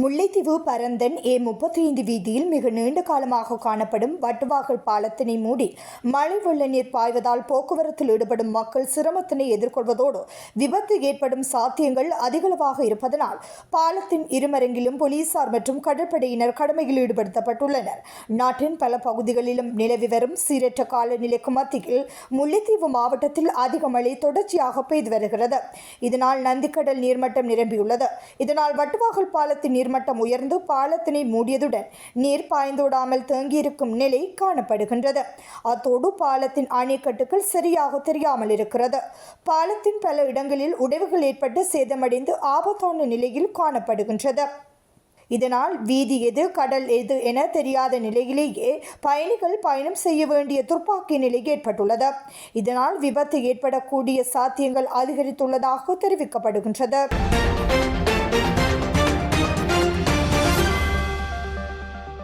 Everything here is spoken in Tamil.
முல்லைத்தீவு பரந்தன் ஏ முப்பத்தி ஐந்து வீதியில் மிக நீண்ட காலமாக காணப்படும் வட்டுவாகல் பாலத்தினை மூடி மழை வெள்ள நீர் பாய்வதால் போக்குவரத்தில் ஈடுபடும் மக்கள் சிரமத்தினை எதிர்கொள்வதோடு விபத்து ஏற்படும் சாத்தியங்கள் அதிகளவாக இருப்பதனால் பாலத்தின் இருமரங்கிலும் போலீசார் மற்றும் கடற்படையினர் கடமையில் ஈடுபடுத்தப்பட்டுள்ளனர். நாட்டின் பல பகுதிகளிலும் நிலவி வரும் சீரற்ற காலநிலைக்கு மத்தியில் முல்லைத்தீவு மாவட்டத்தில் அதிக மழை தொடர்ச்சியாக பெய்து வருகிறது. இதனால் நந்திக்கடல் நீர்மட்டம் நிரம்பியுள்ளது. இதனால் வட்டுவாகல் பாலத்தின் நீர்மட்டம் உயர்ந்து பாலத்தினை மூடியதுடன் நீர் பாய்ந்தோடாமல் தேங்கியிருக்கும் நிலை காணப்படுகின்றது. அத்தோடு பாலத்தின் அணைக்கட்டுகள் சரியாக தெரியாமல் இருக்கிறது. பாலத்தின் பல இடங்களில் உடைவுகள் ஏற்பட்டு சேதமடைந்து ஆபத்தான நிலையில் காணப்படுகின்றது. இதனால் வீதி எது கடல் எது என தெரியாத நிலையிலேயே பயணிகள் பயணம் செய்ய வேண்டிய துர்ப்பாக்கிய நிலை ஏற்பட்டுள்ளது. இதனால் விபத்து ஏற்படக்கூடிய சாத்தியங்கள் அதிகரித்துள்ளதாக தெரிவிக்கப்படுகின்றது.